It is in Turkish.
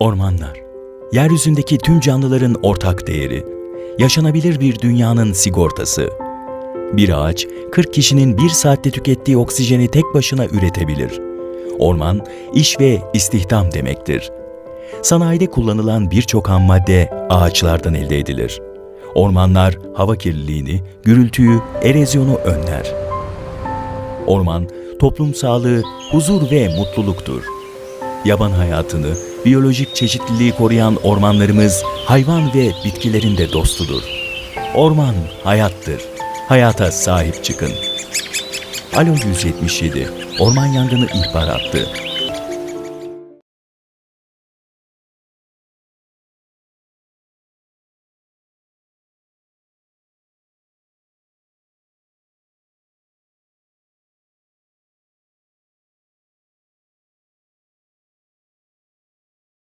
Ormanlar, yeryüzündeki tüm canlıların ortak değeri, yaşanabilir bir dünyanın sigortası. Bir ağaç, 40 kişinin bir saatte tükettiği oksijeni tek başına üretebilir. Orman, iş ve istihdam demektir. Sanayide kullanılan birçok ham madde ağaçlardan elde edilir. Ormanlar, hava kirliliğini, gürültüyü, erozyonu önler. Orman, toplum sağlığı, huzur ve mutluluktur. Yaban hayatını, biyolojik çeşitliliği koruyan ormanlarımız hayvan ve bitkilerin de dostudur. Orman hayattır. Hayata sahip çıkın. Alo 177, orman yangını ihbar attı.